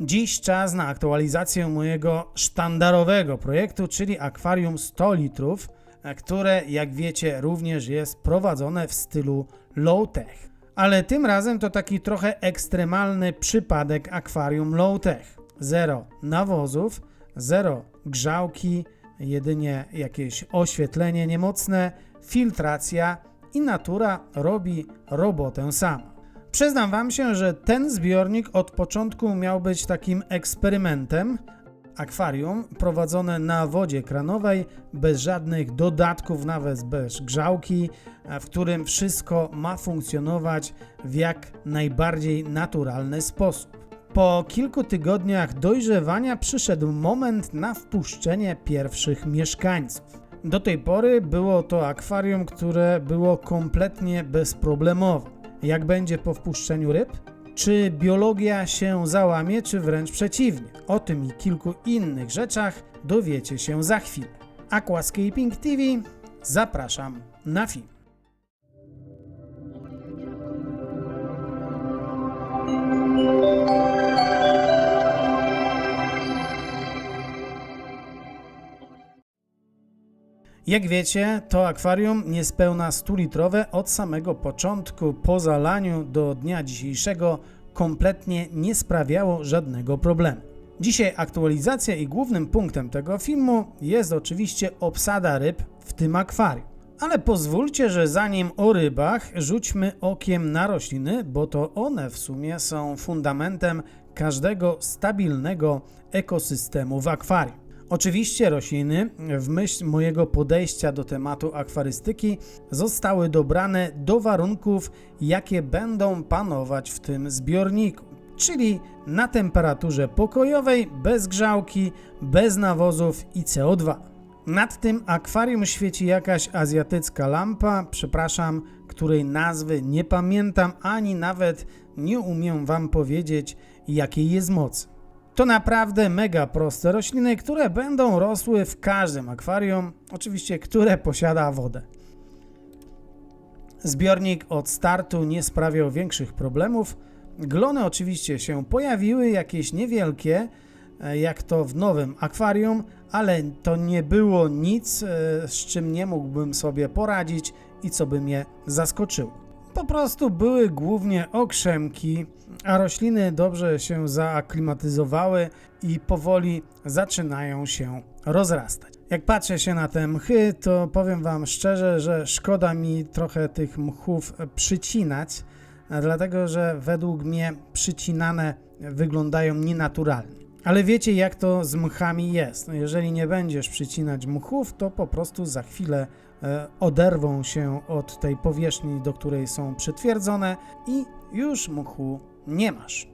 Dziś czas na aktualizację mojego sztandarowego projektu, czyli akwarium 100 litrów, które jak wiecie również jest prowadzone w stylu low-tech. Ale tym razem to taki trochę ekstremalny przypadek akwarium low-tech. Zero nawozów, zero grzałki, jedynie jakieś oświetlenie niemocne, filtracja i natura robi robotę sama. Przyznam Wam się, że ten zbiornik od początku miał być takim eksperymentem. Akwarium prowadzone na wodzie kranowej, bez żadnych dodatków, nawet bez grzałki, w którym wszystko ma funkcjonować w jak najbardziej naturalny sposób. Po kilku tygodniach dojrzewania przyszedł moment na wpuszczenie pierwszych mieszkańców. Do tej pory było to akwarium, które było kompletnie bezproblemowe. Jak będzie po wpuszczeniu ryb? Czy biologia się załamie, czy wręcz przeciwnie? O tym i kilku innych rzeczach dowiecie się za chwilę. Aquascaping TV zapraszam na film. Jak wiecie, to akwarium niespełna 100-litrowe od samego początku po zalaniu do dnia dzisiejszego kompletnie nie sprawiało żadnego problemu. Dzisiaj aktualizacja i głównym punktem tego filmu jest oczywiście obsada ryb w tym akwarium. Ale pozwólcie, że zanim o rybach, rzućmy okiem na rośliny, bo to one w sumie są fundamentem każdego stabilnego ekosystemu w akwarium. Oczywiście rośliny, w myśl mojego podejścia do tematu akwarystyki, zostały dobrane do warunków, jakie będą panować w tym zbiorniku, czyli na temperaturze pokojowej, bez grzałki, bez nawozów i CO2. Nad tym akwarium świeci jakaś azjatycka lampa, przepraszam, której nazwy nie pamiętam ani nawet nie umiem Wam powiedzieć, jakiej jest mocy. To naprawdę mega proste rośliny, które będą rosły w każdym akwarium, oczywiście które posiada wodę. Zbiornik od startu nie sprawiał większych problemów. Glony oczywiście się pojawiły, jakieś niewielkie, e, jak to w nowym akwarium, ale to nie było nic, e, z czym nie mógłbym sobie poradzić i co by mnie zaskoczyło. Po prostu były głównie okrzemki, a rośliny dobrze się zaaklimatyzowały i powoli zaczynają się rozrastać. Jak patrzę się na te mchy, to powiem Wam szczerze, że szkoda mi trochę tych mchów przycinać, dlatego że według mnie przycinane wyglądają nienaturalnie. Ale wiecie, jak to z mchami jest. No, jeżeli nie będziesz przycinać mchów, to po prostu za chwilę e, oderwą się od tej powierzchni, do której są przytwierdzone i już mchu nie masz.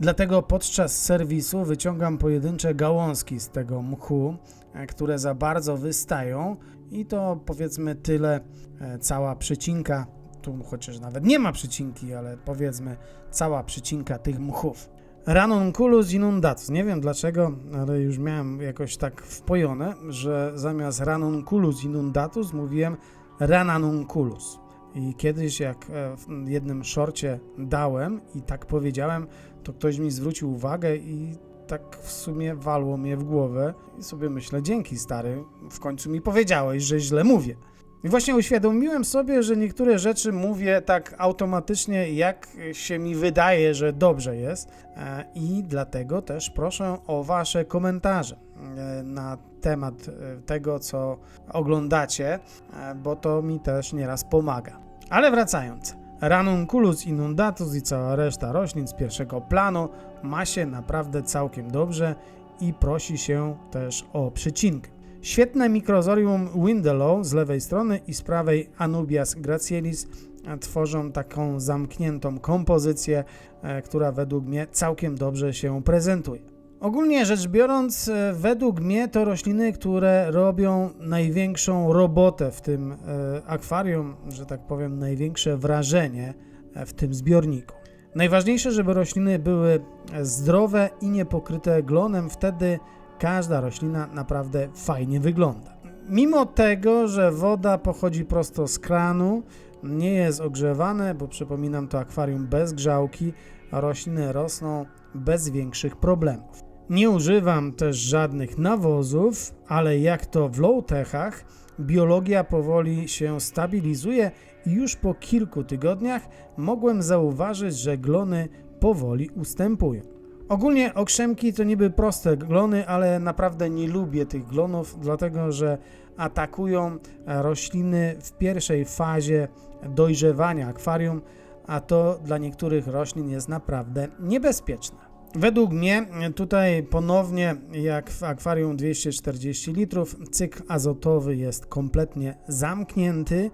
Dlatego podczas serwisu wyciągam pojedyncze gałązki z tego mchu, e, które za bardzo wystają i to powiedzmy tyle e, cała przycinka, tu chociaż nawet nie ma przycinki, ale powiedzmy cała przycinka tych mchów. Ranunculus inundatus. Nie wiem dlaczego, ale już miałem jakoś tak wpojone, że zamiast Ranunculus inundatus mówiłem Rananunculus. I kiedyś jak e, w jednym szorcie dałem i tak powiedziałem, to ktoś mi zwrócił uwagę i tak w sumie walło mnie w głowę i sobie myślę, dzięki stary, w końcu mi powiedziałeś, że źle mówię. I właśnie uświadomiłem sobie, że niektóre rzeczy mówię tak automatycznie, jak się mi wydaje, że dobrze jest, e, i dlatego też proszę o Wasze komentarze e, na temat e, tego, co oglądacie, bo to mi też nieraz pomaga. Ale wracając. Ranunculus inundatus i cała reszta roślin z pierwszego planu ma się naprawdę całkiem dobrze i prosi się też o przycinkę. Świetne mikrozorium Windelow z lewej strony i z prawej Anubias gracielis tworzą taką zamkniętą kompozycję, e, która według mnie całkiem dobrze się prezentuje. Ogólnie rzecz biorąc, e, według mnie to rośliny, które robią największą robotę w tym e, akwarium, że tak powiem, największe wrażenie w tym zbiorniku. Najważniejsze, żeby rośliny były zdrowe i niepokryte glonem, wtedy każda roślina naprawdę fajnie wygląda. Mimo tego, że woda pochodzi prosto z kranu, nie jest ogrzewane, bo przypominam to akwarium bez grzałki, rośliny rosną bez większych problemów. Nie używam też żadnych nawozów, ale jak to w low-techach, biologia powoli się stabilizuje i już po kilku tygodniach mogłem zauważyć, że glony powoli ustępują. Ogólnie okrzemki to niby proste glony, ale naprawdę nie lubię tych glonów, dlatego że atakują rośliny w pierwszej fazie dojrzewania akwarium, a to dla niektórych roślin jest naprawdę niebezpieczne. Według mnie tutaj ponownie, jak w akwarium 240 litrów, cykl azotowy jest kompletnie zamknięty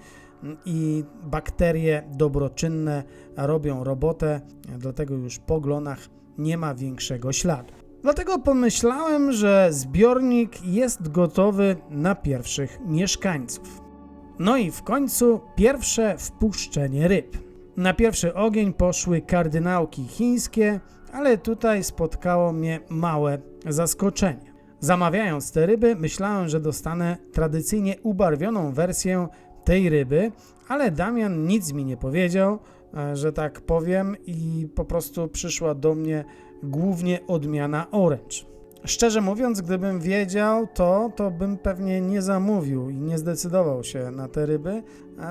i bakterie dobroczynne robią robotę, dlatego już po glonach nie ma większego śladu. Dlatego pomyślałem, że zbiornik jest gotowy na pierwszych mieszkańców. No i w końcu pierwsze wpuszczenie ryb. Na pierwszy ogień poszły kardynałki chińskie, ale tutaj spotkało mnie małe zaskoczenie. Zamawiając te ryby, myślałem, że dostanę tradycyjnie ubarwioną wersję tej ryby, ale Damian nic mi nie powiedział, że tak powiem, i po prostu przyszła do mnie głównie odmiana orange. Szczerze mówiąc, gdybym wiedział to, to bym pewnie nie zamówił i nie zdecydował się na te ryby,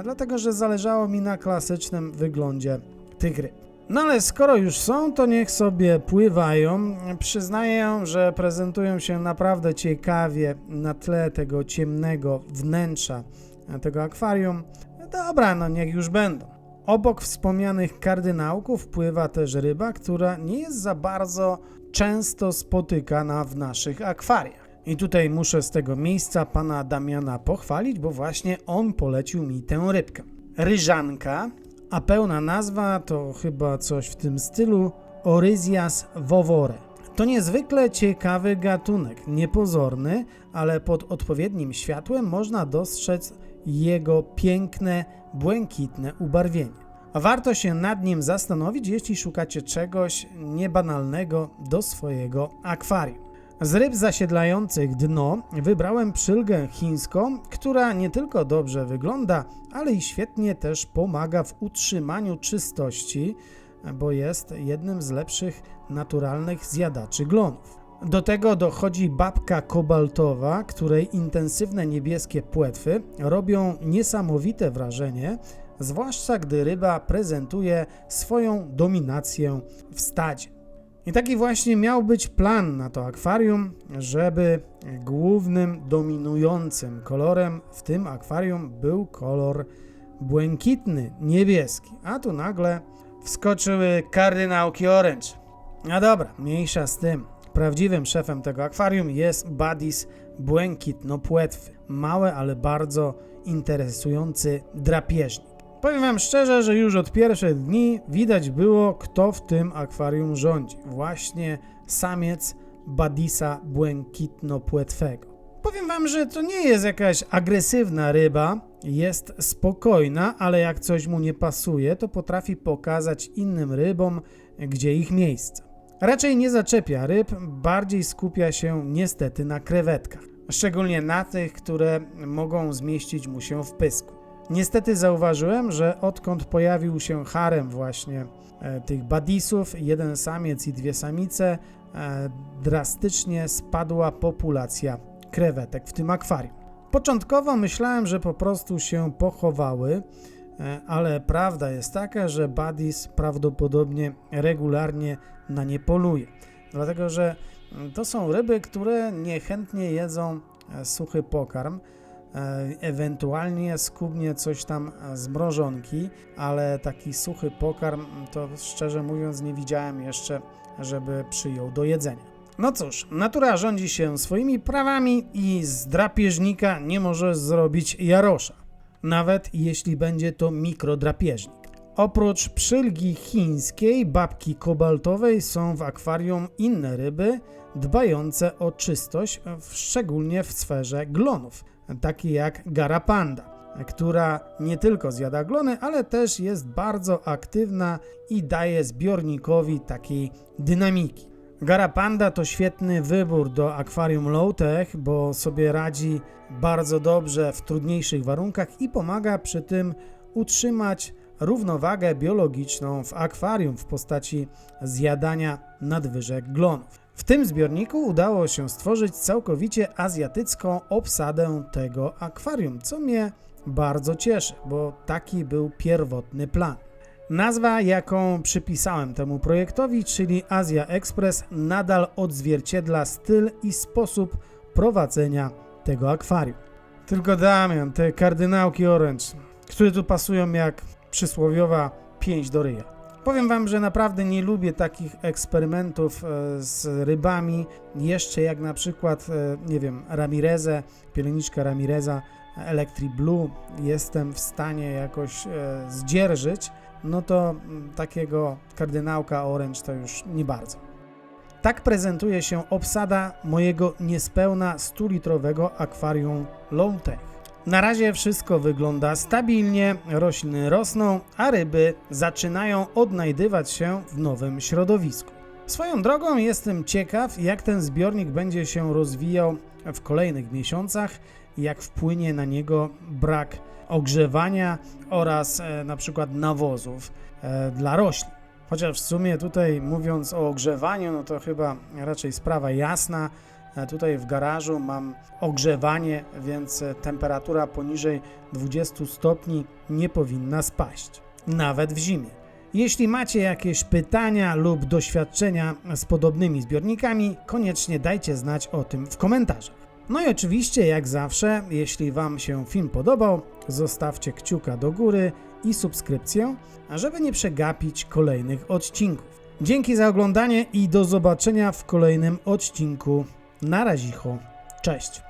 dlatego że zależało mi na klasycznym wyglądzie tych ryb. No ale skoro już są, to niech sobie pływają. Przyznaję, że prezentują się naprawdę ciekawie na tle tego ciemnego wnętrza tego akwarium. Dobra, no niech już będą. Obok wspomnianych kardynałków pływa też ryba, która nie jest za bardzo często spotykana w naszych akwariach. I tutaj muszę z tego miejsca pana Damiana pochwalić, bo właśnie on polecił mi tę rybkę. Ryżanka, a pełna nazwa to chyba coś w tym stylu Oryzias vovore. To niezwykle ciekawy gatunek, niepozorny, ale pod odpowiednim światłem można dostrzec jego piękne, błękitne ubarwienie. Warto się nad nim zastanowić, jeśli szukacie czegoś niebanalnego do swojego akwarium. Z ryb zasiedlających dno wybrałem przylgę chińską, która nie tylko dobrze wygląda, ale i świetnie też pomaga w utrzymaniu czystości, bo jest jednym z lepszych naturalnych zjadaczy glonów. Do tego dochodzi babka kobaltowa, której intensywne niebieskie płetwy robią niesamowite wrażenie, zwłaszcza gdy ryba prezentuje swoją dominację w stadzie. I taki właśnie miał być plan na to akwarium, żeby głównym dominującym kolorem w tym akwarium był kolor błękitny, niebieski. A tu nagle wskoczyły kardynałki orange. No dobra, mniejsza z tym. Prawdziwym szefem tego akwarium jest Buddies błękitno-płetwy. Małe, ale bardzo interesujący drapieżnik. Powiem Wam szczerze, że już od pierwszych dni widać było, kto w tym akwarium rządzi. Właśnie samiec Badisa błękitno-płetwego. Powiem Wam, że to nie jest jakaś agresywna ryba, jest spokojna, ale jak coś mu nie pasuje, to potrafi pokazać innym rybom, gdzie ich miejsce. Raczej nie zaczepia ryb, bardziej skupia się niestety na krewetkach, szczególnie na tych, które mogą zmieścić mu się w pysku. Niestety zauważyłem, że odkąd pojawił się harem właśnie e, tych badisów, jeden samiec i dwie samice, e, drastycznie spadła populacja krewetek w tym akwarium. Początkowo myślałem, że po prostu się pochowały, e, ale prawda jest taka, że badis prawdopodobnie regularnie na nie poluje. Dlatego, że mm, to są ryby, które niechętnie jedzą e, suchy pokarm, e, ewentualnie skubnie coś tam z mrożonki, ale taki suchy pokarm to szczerze mówiąc nie widziałem jeszcze, żeby przyjął do jedzenia. No cóż, natura rządzi się swoimi prawami i z drapieżnika nie może zrobić jarosza, nawet jeśli będzie to mikrodrapieżnik. Oprócz przylgi chińskiej, babki kobaltowej są w akwarium inne ryby dbające o czystość, szczególnie w sferze glonów, takie jak garapanda, która nie tylko zjada glony, ale też jest bardzo aktywna i daje zbiornikowi takiej dynamiki. Garapanda to świetny wybór do akwarium low-tech, bo sobie radzi bardzo dobrze w trudniejszych warunkach i pomaga przy tym utrzymać równowagę biologiczną w akwarium w postaci zjadania nadwyżek glonów. W tym zbiorniku udało się stworzyć całkowicie azjatycką obsadę tego akwarium, co mnie bardzo cieszy, bo taki był pierwotny plan. Nazwa, jaką przypisałem temu projektowi, czyli Azja Express, nadal odzwierciedla styl i sposób prowadzenia tego akwarium. Tylko Damian, te kardynałki orange, które tu pasują jak przysłowiowa pięść do ryja. Powiem wam, że naprawdę nie lubię takich eksperymentów e, z rybami, jeszcze jak na przykład, e, nie wiem, Ramirezę, pieleniczka Ramireza, Electric Blue, jestem w stanie jakoś e, zdzierżyć, no to mm, takiego kardynałka orange to już nie bardzo. Tak prezentuje się obsada mojego niespełna 100-litrowego akwarium Lowtech. Na razie wszystko wygląda stabilnie, rośliny rosną, a ryby zaczynają odnajdywać się w nowym środowisku. Swoją drogą jestem ciekaw, jak ten zbiornik będzie się rozwijał w kolejnych miesiącach, jak wpłynie na niego brak ogrzewania oraz e, na przykład nawozów e, dla roślin. Chociaż w sumie tutaj mówiąc o ogrzewaniu, no to chyba raczej sprawa jasna. E, Tutaj w garażu mam ogrzewanie, więc temperatura poniżej 20 stopni nie powinna spaść, nawet w zimie. Jeśli macie jakieś pytania lub doświadczenia z podobnymi zbiornikami, koniecznie dajcie znać o tym w komentarzach. No i oczywiście, jak zawsze, jeśli Wam się film podobał, zostawcie kciuka do góry i subskrypcję, żeby nie przegapić kolejnych odcinków. Dzięki za oglądanie i do zobaczenia w kolejnym odcinku. Na razicho. Cześć.